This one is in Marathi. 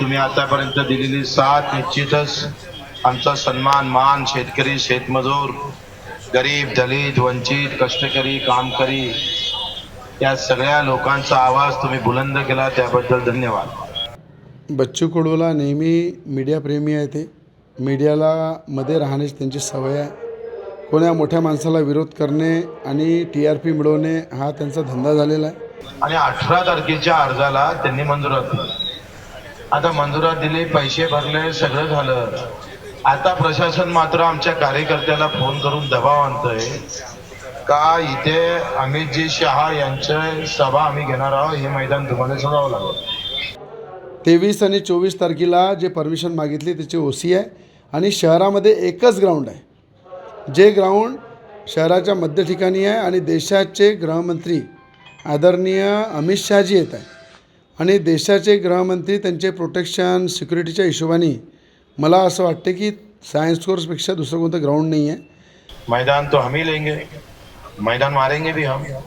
तुम्ही आतापर्यंत दिलेली साथ निश्चितच आमचा सन्मान मान शेतकरी शेतमजूर गरीब दलित वंचित कष्टकरी कामकरी या सगळ्या लोकांचा आवाज तुम्ही बुलंद केला त्याबद्दल धन्यवाद. बच्चू कडूला नेहमी मीडियाप्रेमी आहे ते. मीडियाला मध्ये राहण्याची त्यांची सवय आहे. कोण्या मोठ्या माणसाला विरोध करणे आणि टी आर पी मिळवणे हा त्यांचा धंदा झालेला आहे. आणि अठरा तारखेच्या अर्जाला त्यांनी मंजुरात दिली. आता मंजुरात दिली पैसे भरले सगळं झालं. आता प्रशासन मात्र आमच्या कार्यकर्त्याला फोन करून दबाव आणतोय. का इथे अमितजी शहा यांचे सभा आम्ही घेणार आहोत? हे मैदान तुम्हाला सोडावं लागेल. तेवीस आणि चोवीस तारखेला जे परमिशन मागितली त्याची ओ सी आहे आणि शहरामध्ये एकच ग्राउंड आहे. जे ग्राउंड शहराच्या मध्य ठिकाणी आहे आणि देशाचे गृहमंत्री आदरणीय अमित शहाजी येत आहे आणि देशाचे गृहमंत्री त्यांचे प्रोटेक्शन सिक्युरिटीच्या हिशोबाने मला असं वाटते की सायन्स कोर्सपेक्षा दुसरं कोणतं ग्राउंड नाही आहे मैदान तो हम ही लेंगे. मैदान मारेंगे भी हम.